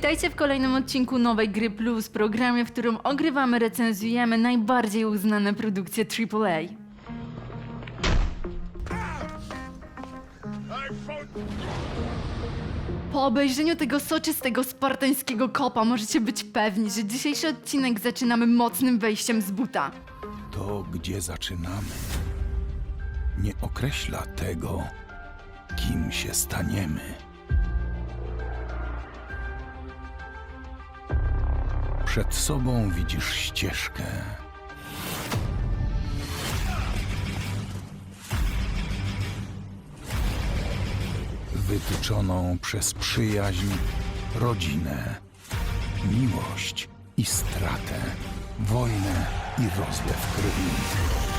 Witajcie w kolejnym odcinku nowej Gry Plus, programie, w którym ogrywamy, recenzujemy najbardziej uznane produkcje AAA. Po obejrzeniu tego soczystego spartańskiego kopa możecie być pewni, że dzisiejszy odcinek zaczynamy mocnym wejściem z buta. To, gdzie zaczynamy, nie określa tego, kim się staniemy. Przed sobą widzisz ścieżkę. Wytyczoną przez przyjaźń, rodzinę, miłość i stratę, wojnę i rozlew krwi.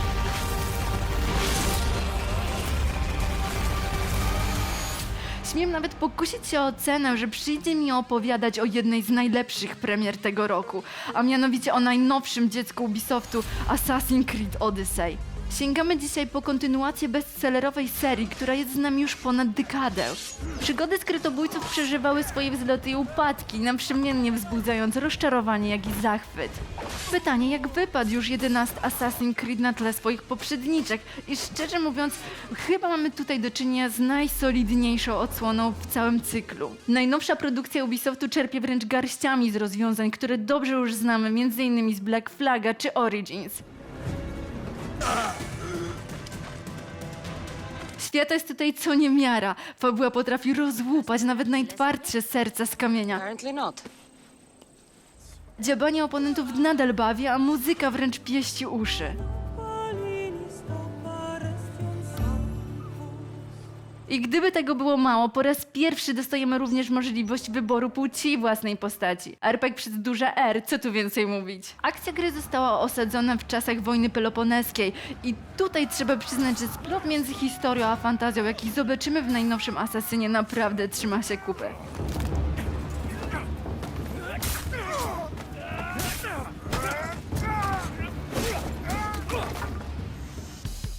Śmiem nawet pokusić się o ocenę, że przyjdzie mi opowiadać o jednej z najlepszych premier tego roku, a mianowicie o najnowszym dziecku Ubisoftu Assassin's Creed Odyssey. Sięgamy dzisiaj po kontynuację bestsellerowej serii, która jest z nami już ponad dekadę. Przygody skrytobójców przeżywały swoje wzloty i upadki, naprzemiennie wzbudzając rozczarowanie, jak i zachwyt. Pytanie, jak wypadł już 11 Assassin's Creed na tle swoich poprzedniczek i szczerze mówiąc, chyba mamy tutaj do czynienia z najsolidniejszą odsłoną w całym cyklu. Najnowsza produkcja Ubisoftu czerpie wręcz garściami z rozwiązań, które dobrze już znamy, m.in. z Black Flaga czy Origins. Świata jest tutaj co niemiara. Fabuła potrafi rozłupać nawet najtwardsze serca z kamienia. Apparently not. Dziabanie oponentów nadal bawi, a muzyka wręcz pieści uszy. I gdyby tego było mało, po raz pierwszy dostajemy również możliwość wyboru płci własnej postaci. RPG przez duże R, co tu więcej mówić. Akcja gry została osadzona w czasach wojny peloponeskiej i tutaj trzeba przyznać, że splot między historią a fantazją, jaki zobaczymy w najnowszym Asasynie, naprawdę trzyma się kupy.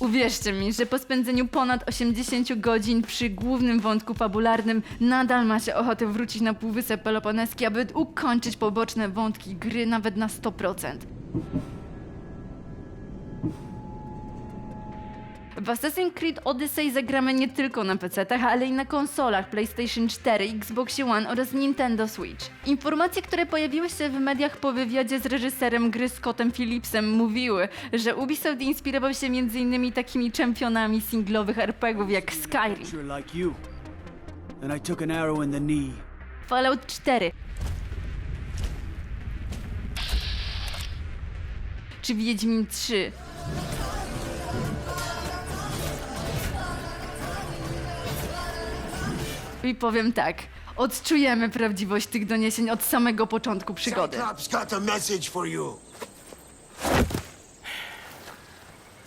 Uwierzcie mi, że po spędzeniu ponad 80 godzin przy głównym wątku fabularnym nadal ma się ochotę wrócić na Półwysep Peloponeski, aby ukończyć poboczne wątki gry nawet na 100%. W Assassin's Creed Odyssey zagramy nie tylko na PC-tach, ale i na konsolach PlayStation 4, Xbox One oraz Nintendo Switch. Informacje, które pojawiły się w mediach po wywiadzie z reżyserem gry Scottem Phillipsem mówiły, że Ubisoft inspirował się m.in. takimi czempionami singlowych RPGów jak Skyrim. Fallout 4 czy Wiedźmin 3. I powiem tak, odczujemy prawdziwość tych doniesień od samego początku przygody. Cyclops got a message for you.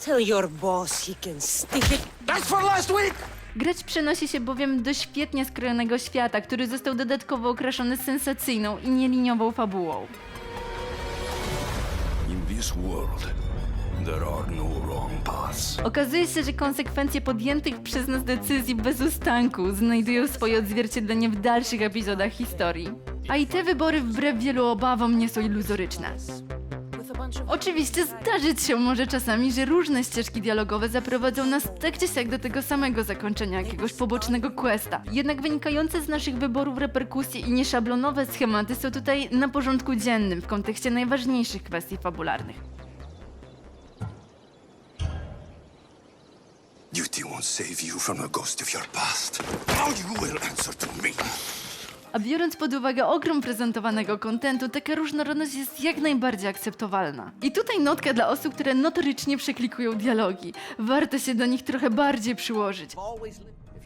Tell your boss he can stick it. That's for last week! Gracz przenosi się bowiem do świetnie skrojonego świata, który został dodatkowo okraszony sensacyjną i nieliniową fabułą. In this world, there are no wrong paths. Okazuje się, że konsekwencje podjętych przez nas decyzji bez ustanku znajdują swoje odzwierciedlenie w dalszych epizodach historii. A i te wybory wbrew wielu obawom nie są iluzoryczne. Oczywiście zdarzyć się może czasami, że różne ścieżki dialogowe zaprowadzą nas tak czy siak do tego samego zakończenia jakiegoś pobocznego questa. Jednak wynikające z naszych wyborów reperkusje i nieszablonowe schematy są tutaj na porządku dziennym w kontekście najważniejszych kwestii fabularnych. Duty won't save you from the ghost of your past. Now you will answer to me. A biorąc pod uwagę ogrom prezentowanego kontentu, taka różnorodność jest jak najbardziej akceptowalna. I tutaj notka dla osób, które notorycznie przeklikują dialogi. Warto się do nich trochę bardziej przyłożyć.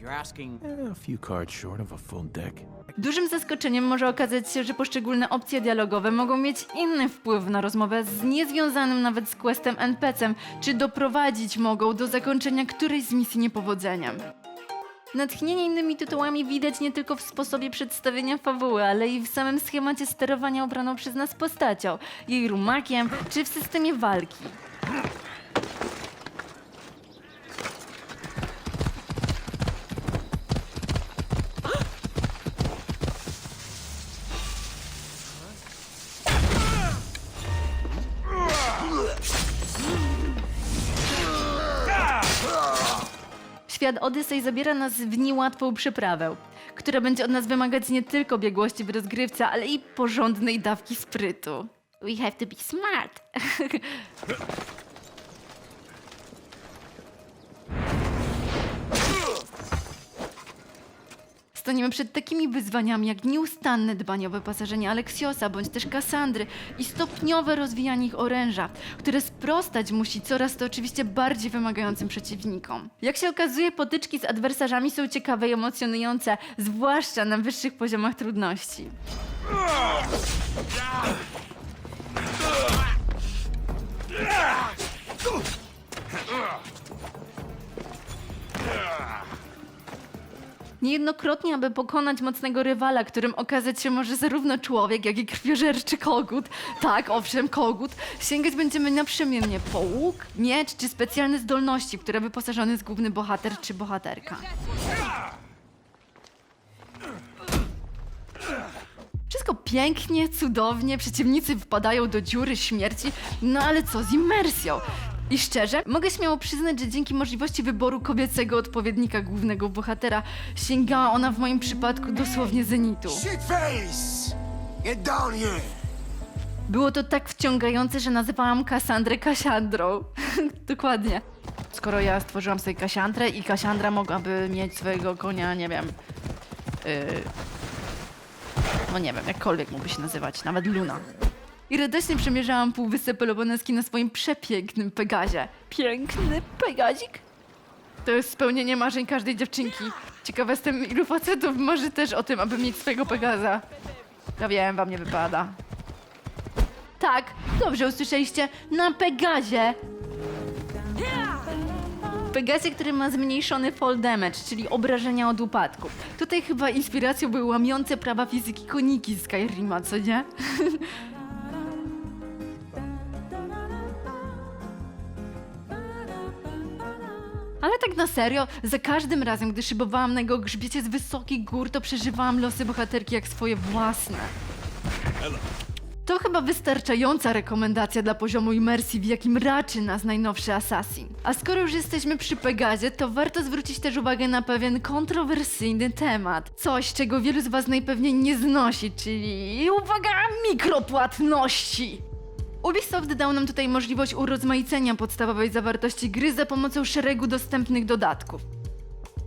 Always li- If you're asking, A few cards short of a full deck. Dużym zaskoczeniem może okazać się, że poszczególne opcje dialogowe mogą mieć inny wpływ na rozmowę z niezwiązanym nawet z questem NPC-em, czy doprowadzić mogą do zakończenia którejś z misji niepowodzeniem. Natchnienie innymi tytułami widać nie tylko w sposobie przedstawienia fabuły, ale i w samym schemacie sterowania obraną przez nas postacią, jej rumakiem czy w systemie walki. Świat Odyssey zabiera nas w niełatwą przeprawę, która będzie od nas wymagać nie tylko biegłości w rozgrywce, ale i porządnej dawki sprytu. We have to be smart. Staniemy przed takimi wyzwaniami jak nieustanne dbanie o wyposażenie Aleksiosa bądź też Kassandry i stopniowe rozwijanie ich oręża, które sprostać musi coraz to oczywiście bardziej wymagającym przeciwnikom. Jak się okazuje, potyczki z adwersarzami są ciekawe i emocjonujące, zwłaszcza na wyższych poziomach trudności. Niejednokrotnie, aby pokonać mocnego rywala, którym okazać się może zarówno człowiek, jak i krwiożerczy kogut, tak, owszem, kogut, sięgać będziemy naprzemiennie po łuk, miecz czy specjalne zdolności, które wyposażony jest główny bohater czy bohaterka. Wszystko pięknie, cudownie, przeciwnicy wpadają do dziury śmierci, no ale co z immersją? I szczerze, mogę śmiało przyznać, że dzięki możliwości wyboru kobiecego odpowiednika głównego bohatera sięgała ona w moim przypadku dosłownie zenitu. Shitface! Get down here! Było to tak wciągające, że nazywałam Kassandrę Kasiandrą. Dokładnie. Skoro ja stworzyłam sobie Kasiandrę i Kasiandra mogłaby mieć swojego konia, nie wiem. Yy, no nie wiem, jakkolwiek mógłby się nazywać, nawet Luna. I radośnie przemierzałam półwysep Peloponeski na swoim przepięknym Pegazie. Piękny Pegazik? To jest spełnienie marzeń każdej dziewczynki. Ciekawa jestem, ilu facetów marzy też o tym, aby mieć swojego Pegaza. Ja wiem, wam nie wypada. Tak, dobrze usłyszeliście, na Pegazie. Pegazie, który ma zmniejszony fall damage, czyli obrażenia od upadku. Tutaj chyba inspiracją były łamiące prawa fizyki koniki z Skyrima, co nie? Ale tak na serio, za każdym razem, gdy szybowałam na jego grzbiecie z wysokich gór, to przeżywałam losy bohaterki jak swoje własne. To chyba wystarczająca rekomendacja dla poziomu imersji, w jakim raczy nas najnowszy Assassin. A skoro już jesteśmy przy Pegazie, to warto zwrócić też uwagę na pewien kontrowersyjny temat. Coś, czego wielu z Was najpewniej nie znosi, czyli uwaga, mikropłatności! Ubisoft dał nam tutaj możliwość urozmaicenia podstawowej zawartości gry za pomocą szeregu dostępnych dodatków.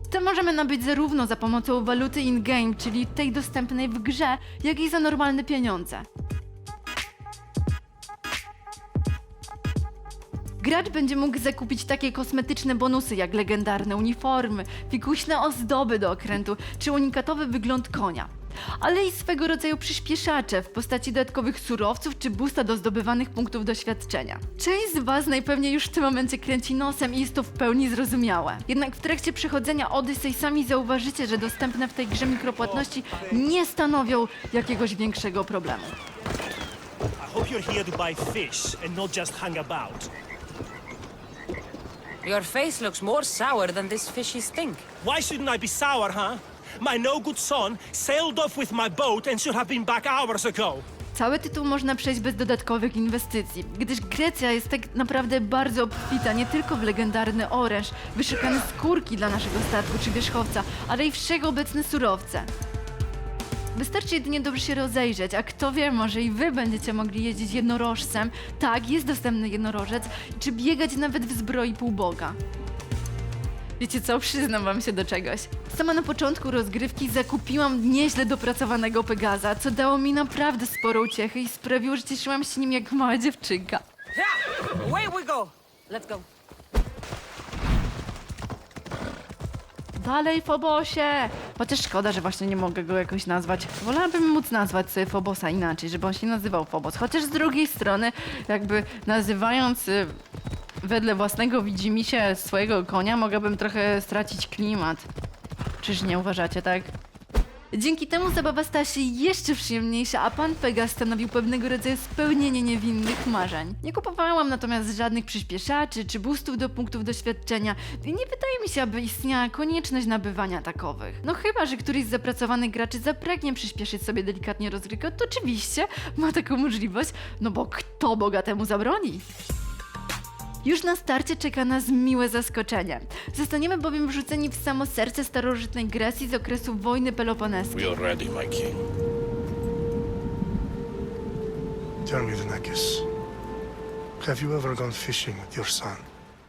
Te możemy nabyć zarówno za pomocą waluty in-game, czyli tej dostępnej w grze, jak i za normalne pieniądze. Gracz będzie mógł zakupić takie kosmetyczne bonusy jak legendarne uniformy, fikuśne ozdoby do okrętu czy unikatowy wygląd konia. Ale i swego rodzaju przyspieszacze w postaci dodatkowych surowców czy boosta do zdobywanych punktów doświadczenia. Część z Was najpewniej już w tym momencie kręci nosem i jest to w pełni zrozumiałe. Jednak w trakcie przechodzenia Odyssey sami zauważycie, że dostępne w tej grze mikropłatności nie stanowią jakiegoś większego problemu. I hope you're here to buy fish and not just hang about. Your face looks more sour than this fishy stink. Why shouldn't I be sour, huh? My no good son sailed off with my boat and should have been back hours ago. Cały tytuł można przejść bez dodatkowych inwestycji, gdyż Grecja jest tak naprawdę bardzo obfita nie tylko w legendarny oręż, wyszukane skórki dla naszego statku czy wierzchowca, ale i wszechobecne surowce. Wystarczy jedynie dobrze się rozejrzeć, a kto wie, może i wy będziecie mogli jeździć jednorożcem, tak, jest dostępny jednorożec, czy biegać nawet w zbroi półboga. Wiecie co, przyznam wam się do czegoś. Sama na początku rozgrywki zakupiłam nieźle dopracowanego Pegaza, co dało mi naprawdę sporo uciechy i sprawiło, że cieszyłam się nim jak mała dziewczynka. Yeah! Away we go! Let's go. Dalej, Fobosie! Chociaż szkoda, że właśnie nie mogę go jakoś nazwać. Wolałabym móc nazwać sobie Fobosa inaczej, żeby on się nazywał Phobos. Chociaż z drugiej strony, jakby nazywając y, wedle własnego widzimisię swojego konia, mogłabym trochę stracić klimat. Czyż nie uważacie, tak? Dzięki temu zabawa stała się jeszcze przyjemniejsza, a pan Pegas stanowił pewnego rodzaju spełnienie niewinnych marzeń. Nie kupowałam natomiast żadnych przyspieszaczy czy boostów do punktów doświadczenia i nie wydaje mi się, aby istniała konieczność nabywania takowych. No chyba, że któryś z zapracowanych graczy zapragnie przyspieszyć sobie delikatnie rozgrywkę, to oczywiście ma taką możliwość, no bo kto bogatemu zabroni? Już na starcie czeka nas miłe zaskoczenie. Zostaniemy bowiem wrzuceni w samo serce starożytnej Grecji z okresu wojny peloponeskiej. We are ready, my king. Tell me, Denekis, have you ever gone fishing with your son?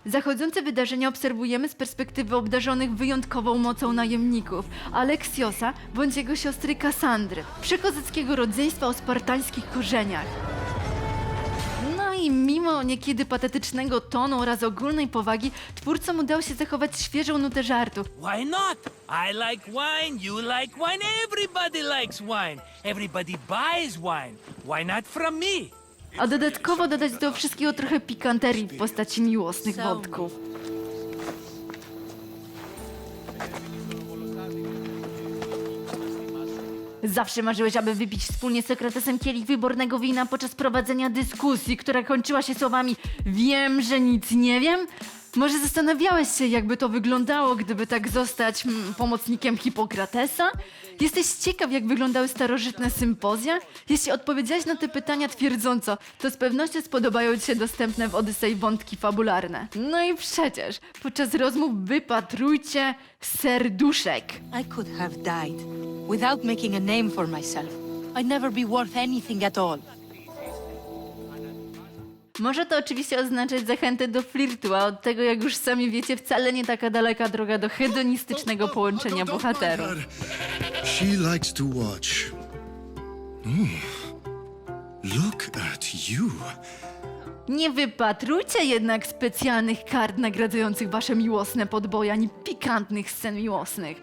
Zachodzące wydarzenia obserwujemy z perspektywy obdarzonych wyjątkową mocą najemników, Aleksiosa bądź jego siostry Kasandry, przekozackiego rodzeństwa o spartańskich korzeniach. I mimo niekiedy patetycznego tonu oraz ogólnej powagi, twórcom udało się zachować świeżą nutę żartu. Why not? I like wine, you like wine, everybody likes wine. Everybody buys wine. Why not from me? A dodatkowo dodać do wszystkiego trochę pikanterii w postaci miłosnych wątków. Zawsze marzyłeś, aby wypić wspólnie z Sokratesem kielich wybornego wina podczas prowadzenia dyskusji, która kończyła się słowami Wiem, że nic nie wiem? Może zastanawiałeś się, jakby to wyglądało, gdyby tak zostać hmm, pomocnikiem Hipokratesa? Jesteś ciekaw, jak wyglądały starożytne sympozja? Jeśli odpowiedziałeś na te pytania twierdząco, to z pewnością spodobają Ci się dostępne w Odysei wątki fabularne. No i przecież, podczas rozmów wypatrujcie serduszek. I could have died without making a name for myself. I'd never be worth anything at all. Może to oczywiście oznaczać zachętę do flirtu, a od tego, jak już sami wiecie, wcale nie taka daleka droga do hedonistycznego połączenia bohaterów. She likes to watch. Mm. Look at you. Nie wypatrujcie jednak specjalnych kart nagradzających wasze miłosne podboje, ani pikantnych scen miłosnych.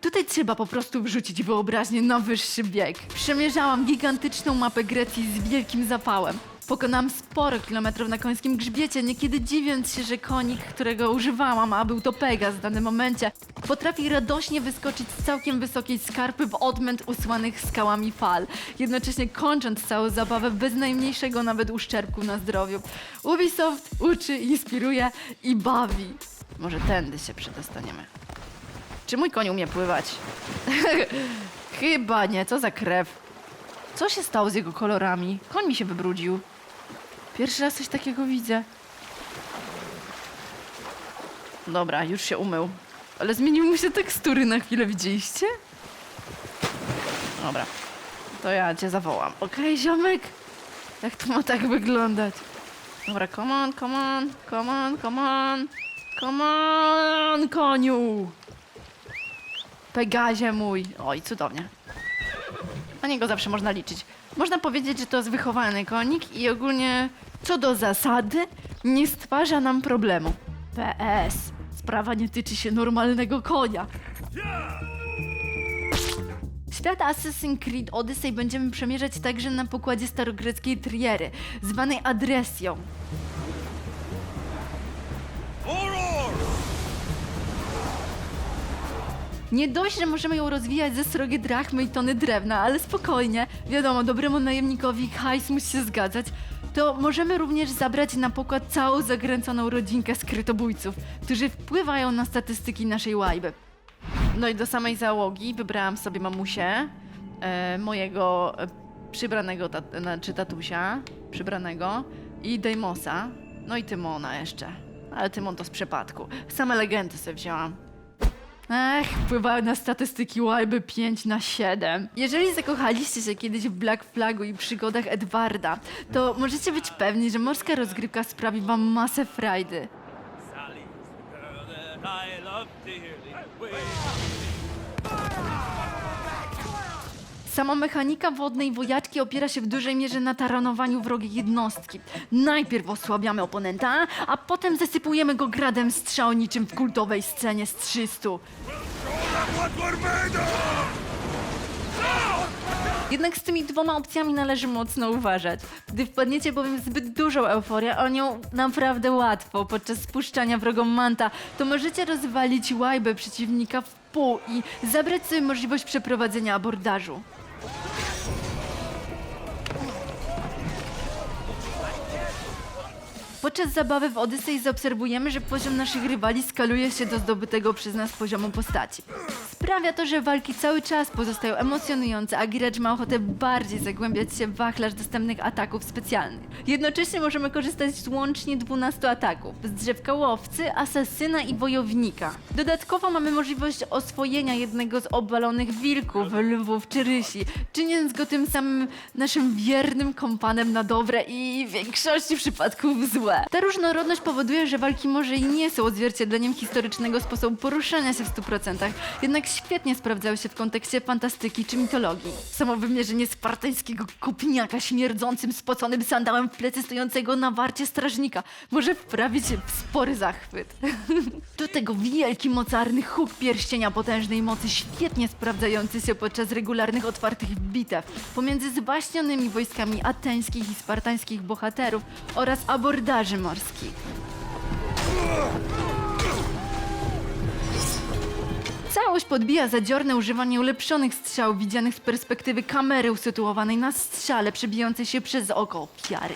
Tutaj trzeba po prostu wrzucić wyobraźnię na wyższy bieg. Przemierzałam gigantyczną mapę Grecji z wielkim zapałem. Pokonałam sporo kilometrów na końskim grzbiecie, niekiedy dziwiąc się, że konik, którego używałam, a był to Pegas w danym momencie, potrafi radośnie wyskoczyć z całkiem wysokiej skarpy w odmęt usłanych skałami fal, jednocześnie kończąc całą zabawę bez najmniejszego nawet uszczerbku na zdrowiu. Ubisoft uczy, inspiruje i bawi. Może tędy się przedostaniemy. Czy mój koń umie pływać? Chyba nie, co za krew. Co się stało z jego kolorami? Koń mi się wybrudził. Pierwszy raz coś takiego widzę. Dobra, już się umył. Ale zmieniły mu się tekstury na chwilę, widzieliście? Dobra, to ja cię zawołam. Okej, ziomek? Jak to ma tak wyglądać? Dobra, come on, come on, come on, come on. Come on, koniu! Pegazie mój. Oj, cudownie. Na niego zawsze można liczyć. Można powiedzieć, że to jest wychowany konik i ogólnie co do zasady nie stwarza nam problemu. PS. Sprawa nie tyczy się normalnego konia. Świat Assassin's Creed Odyssey będziemy przemierzać także na pokładzie starogreckiej triery, zwanej Adresją. Nie dość, że możemy ją rozwijać ze srogie drachmy i tony drewna, ale spokojnie, wiadomo, dobremu najemnikowi hajs musi się zgadzać, to możemy również zabrać na pokład całą zakręconą rodzinkę skrytobójców, którzy wpływają na statystyki naszej łajby. No i do samej załogi wybrałam sobie mamusię, e, mojego e, przybranego, tat, na- czy tatusia, przybranego i Dejmosa, no i Tymona jeszcze. Ale Tymon to z przypadku. Same legendy sobie wzięłam. Ech, wpływają na statystyki łajby 5 na 7. Jeżeli zakochaliście się kiedyś w Black Flagu i przygodach Edwarda, to możecie być pewni, że morska rozgrywka sprawi wam masę frajdy. Sally is the girl that I love dearly. Sama mechanika wodnej wojaczki opiera się w dużej mierze na taranowaniu wrogiej jednostki. Najpierw osłabiamy oponenta, a potem zasypujemy go gradem strzał niczym w kultowej scenie z 300. Jednak z tymi dwoma opcjami należy mocno uważać. Gdy wpadniecie bowiem w zbyt dużą euforię, o nią naprawdę łatwo podczas spuszczania wrogom manta, to możecie rozwalić łajbę przeciwnika w pół i zabrać sobie możliwość przeprowadzenia abordażu. Podczas zabawy w Odyssey zaobserwujemy, że poziom naszych rywali skaluje się do zdobytego przez nas poziomu postaci. Sprawia to, że walki cały czas pozostają emocjonujące, a gracz ma ochotę bardziej zagłębiać się w wachlarz dostępnych ataków specjalnych. Jednocześnie możemy korzystać z łącznie 12 ataków, z drzewka łowcy, asasyna i wojownika. Dodatkowo mamy możliwość oswojenia jednego z obalonych wilków, lwów czy rysi, czyniąc go tym samym naszym wiernym kompanem na dobre i w większości przypadków złe. Ta różnorodność powoduje, że walki może i nie są odzwierciedleniem historycznego sposobu poruszania się w 100%, jednak świetnie sprawdzały się w kontekście fantastyki czy mitologii. Samo wymierzenie spartańskiego kopniaka śmierdzącym, spoconym sandałem w plecy stojącego na warcie strażnika może wprawić w spory zachwyt. Do tego wielki, mocarny huk pierścienia potężnej mocy, świetnie sprawdzający się podczas regularnych otwartych bitew pomiędzy zwaśnionymi wojskami ateńskich i spartańskich bohaterów oraz abordaży morskich. Całość podbija zadziorne używanie ulepszonych strzał widzianych z perspektywy kamery usytuowanej na strzale przebijającej się przez oko ofiary.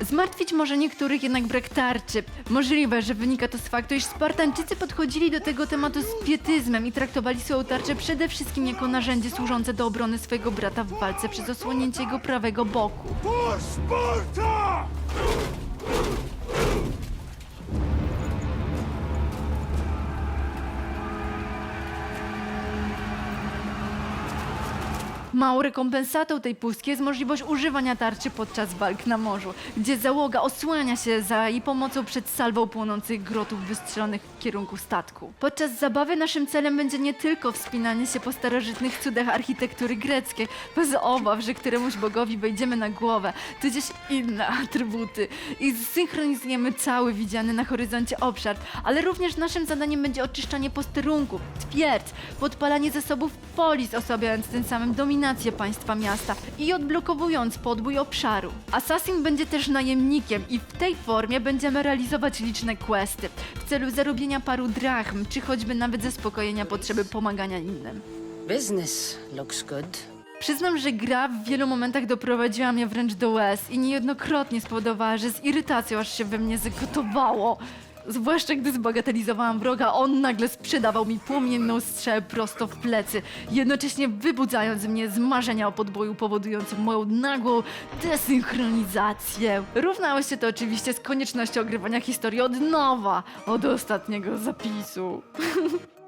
Zmartwić może niektórych jednak brak tarczy. Możliwe, że wynika to z faktu, iż Spartańczycy podchodzili do tego tematu z pietyzmem i traktowali swoją tarczę przede wszystkim jako narzędzie służące do obrony swojego brata w walce przez osłonięcie jego prawego boku. Sparta! Małą rekompensatą tej pustki jest możliwość używania tarczy podczas walk na morzu, gdzie załoga osłania się za jej pomocą przed salwą płonących grotów wystrzelonych w kierunku statku. Podczas zabawy naszym celem będzie nie tylko wspinanie się po starożytnych cudach architektury greckiej, bez obaw, że któremuś bogowi wejdziemy na głowę, tudzież inne atrybuty. I zsynchronizujemy cały widziany na horyzoncie obszar, ale również naszym zadaniem będzie oczyszczanie posterunków, twierdz, podpalanie zasobów polis, osłabiając tym samym dominację państwa miasta i odblokowując podbój obszaru. Assassin będzie też najemnikiem i w tej formie będziemy realizować liczne questy w celu zarobienia paru drachm, czy choćby nawet zaspokojenia potrzeby pomagania innym. Business looks good. Przyznam, że gra w wielu momentach doprowadziła mnie wręcz do łez i niejednokrotnie spowodowała, że z irytacją aż się we mnie zagotowało. Zwłaszcza gdy zbagatelizowałam wroga, on nagle sprzedawał mi płomienną strzałę prosto w plecy, jednocześnie wybudzając mnie z marzenia o podboju powodującym moją nagłą desynchronizację. Równało się to oczywiście z koniecznością ogrywania historii od nowa, od ostatniego zapisu.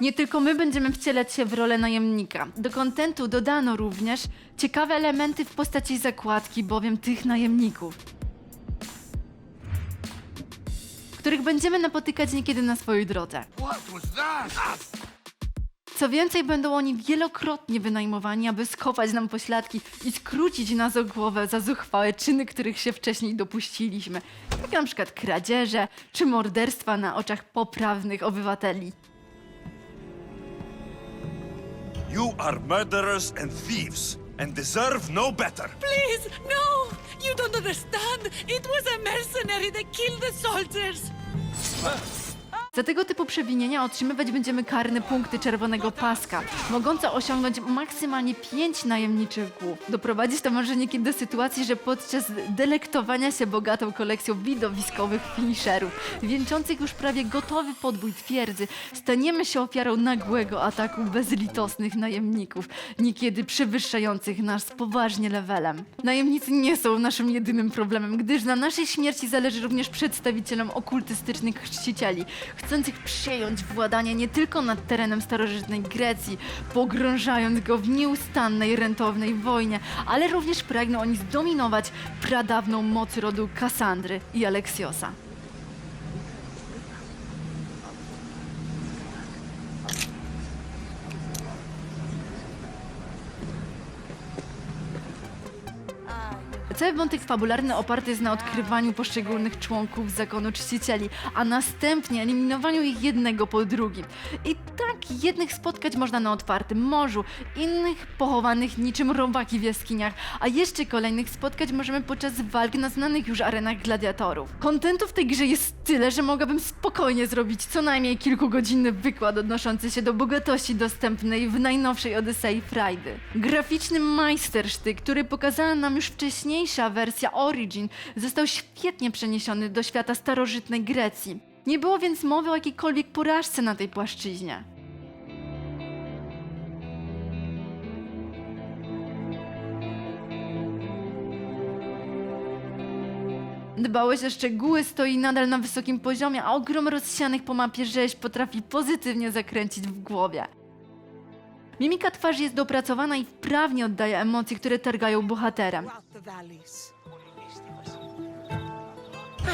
Nie tylko my będziemy wcielać się w rolę najemnika. Do kontentu dodano również ciekawe elementy w postaci zakładki, bowiem tych najemników, których będziemy napotykać niekiedy na swojej drodze. Co więcej, będą oni wielokrotnie wynajmowani, aby skopać nam pośladki i skrócić nas o głowę za zuchwałe czyny, których się wcześniej dopuściliśmy. Jak na przykład kradzieże czy morderstwa na oczach poprawnych obywateli. You are murderers and thieves and deserve no better. Please, no! You don't understand! It was a mercenary that killed the soldiers! Za tego typu przewinienia otrzymywać będziemy karne punkty czerwonego paska, mogące osiągnąć maksymalnie 5 najemniczych głów. Doprowadzić to może niekiedy do sytuacji, że podczas delektowania się bogatą kolekcją widowiskowych finisherów, wieńczących już prawie gotowy podbój twierdzy, staniemy się ofiarą nagłego ataku bezlitosnych najemników, niekiedy przewyższających nas poważnie levelem. Najemnicy nie są naszym jedynym problemem, gdyż na naszej śmierci zależy również przedstawicielom okultystycznych chrzcicieli, chcących przejąć władanie nie tylko nad terenem starożytnej Grecji, pogrążając go w nieustannej, rentownej wojnie, ale również pragną oni zdominować pradawną moc rodu Kassandry i Aleksiosa. Cały wątek fabularny oparty jest na odkrywaniu poszczególnych członków zakonu czcicieli, a następnie eliminowaniu ich jednego po drugim. I tak jednych spotkać można na otwartym morzu, innych pochowanych niczym robaki w jaskiniach, a jeszcze kolejnych spotkać możemy podczas walk na znanych już arenach gladiatorów. Kontentu w tej grze jest tyle, że mogłabym spokojnie zrobić co najmniej kilkugodzinny wykład odnoszący się do bogatości dostępnej w najnowszej Odysei Frajdy. Graficzny majstersztyk, który pokazała nam już wcześniejsza wersja Origin, został świetnie przeniesiony do świata starożytnej Grecji. Nie było więc mowy o jakiejkolwiek porażce na tej płaszczyźnie. Dbałość o szczegóły stoi nadal na wysokim poziomie, a ogrom rozsianych po mapie rzeźb potrafi pozytywnie zakręcić w głowie. Mimika twarzy jest dopracowana i wprawnie oddaje emocje, które targają valleys.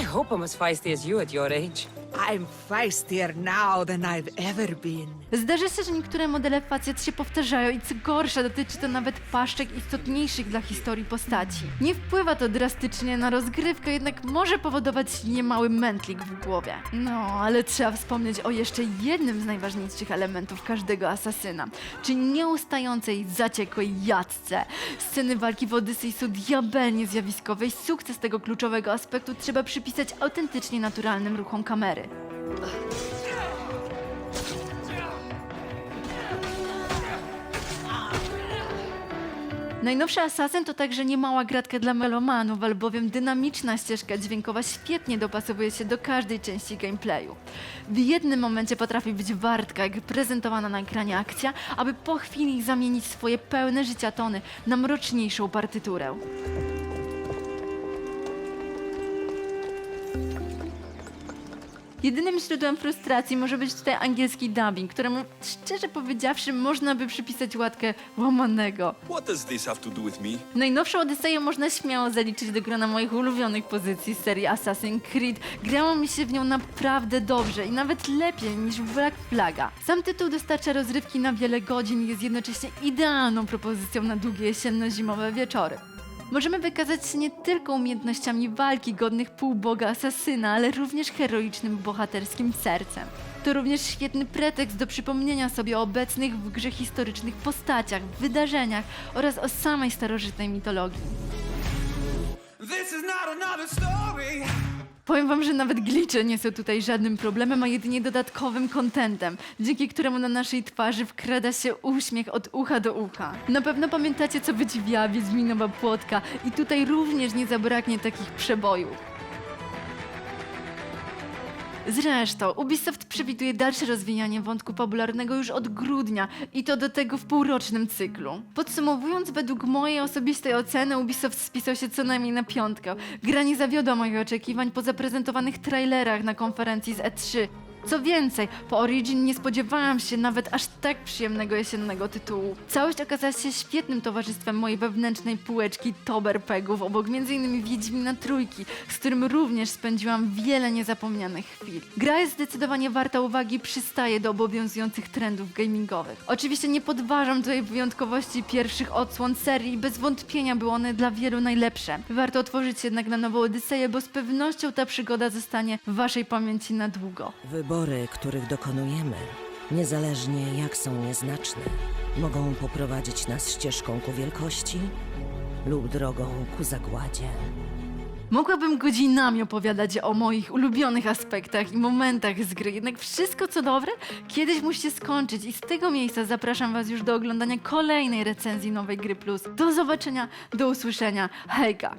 I hope I'm as feisty as you at your age. I'm feistier now than I've ever been. Zdarza się, że niektóre modele facet się powtarzają i co gorsza, dotyczy to nawet paszczek istotniejszych dla historii postaci. Nie wpływa to drastycznie na rozgrywkę, jednak może powodować niemały mętlik w głowie. No, ale trzeba wspomnieć o jeszcze jednym z najważniejszych elementów każdego asasyna, czyli nieustającej, zaciekłej jadce. Sceny walki w Odysei są diabelnie zjawiskowe i sukces tego kluczowego aspektu trzeba przypisać autentycznie naturalnym ruchom kamery. Najnowszy Assassin to także niemała gratka dla melomanów, albowiem dynamiczna ścieżka dźwiękowa świetnie dopasowuje się do każdej części gameplayu. W jednym momencie potrafi być wartka, jak prezentowana na ekranie akcja, aby po chwili zamienić swoje pełne życia tony na mroczniejszą partyturę. Jedynym źródłem frustracji może być tutaj angielski dubbing, któremu szczerze powiedziawszy można by przypisać łatkę łamanego. What does this have to do with me? Najnowszą Odyseję można śmiało zaliczyć do grona moich ulubionych pozycji z serii Assassin's Creed. Grało mi się w nią naprawdę dobrze i nawet lepiej niż w Black Flaga. Sam tytuł dostarcza rozrywki na wiele godzin i jest jednocześnie idealną propozycją na długie jesienno-zimowe wieczory. Możemy wykazać się nie tylko umiejętnościami walki godnych półboga asasyna, ale również heroicznym bohaterskim sercem. To również świetny pretekst do przypomnienia sobie o obecnych w grze historycznych postaciach, wydarzeniach oraz o samej starożytnej mitologii. Powiem wam, że nawet glicze nie są tutaj żadnym problemem, a jedynie dodatkowym kontentem, dzięki któremu na naszej twarzy wkrada się uśmiech od ucha do ucha. Na pewno pamiętacie, co wydziwiała Wiedźminowa płotka i tutaj również nie zabraknie takich przebojów. Zresztą, Ubisoft przewiduje dalsze rozwijanie wątku fabularnego już od grudnia i to do tego w półrocznym cyklu. Podsumowując, według mojej osobistej oceny Ubisoft spisał się co najmniej na piątkę. Gra nie zawiodła moich oczekiwań po zaprezentowanych trailerach na konferencji z E3. Co więcej, po Origin nie spodziewałam się nawet aż tak przyjemnego jesiennego tytułu. Całość okazała się świetnym towarzystwem mojej wewnętrznej półeczki Toberpegów, obok m.in. Wiedźmina Trójki, z którym również spędziłam wiele niezapomnianych chwil. Gra jest zdecydowanie warta uwagi przystaje do obowiązujących trendów gamingowych. Oczywiście nie podważam tutaj wyjątkowości pierwszych odsłon serii i bez wątpienia były one dla wielu najlepsze. Warto otworzyć jednak na nową Odyseję, bo z pewnością ta przygoda zostanie w waszej pamięci na długo. Wybory, których dokonujemy, niezależnie jak są nieznaczne, mogą poprowadzić nas ścieżką ku wielkości lub drogą ku zagładzie. Mogłabym godzinami opowiadać o moich ulubionych aspektach i momentach z gry, jednak wszystko co dobre kiedyś musi się skończyć i z tego miejsca zapraszam Was już do oglądania kolejnej recenzji nowej gry plus. Do zobaczenia, do usłyszenia, hejka!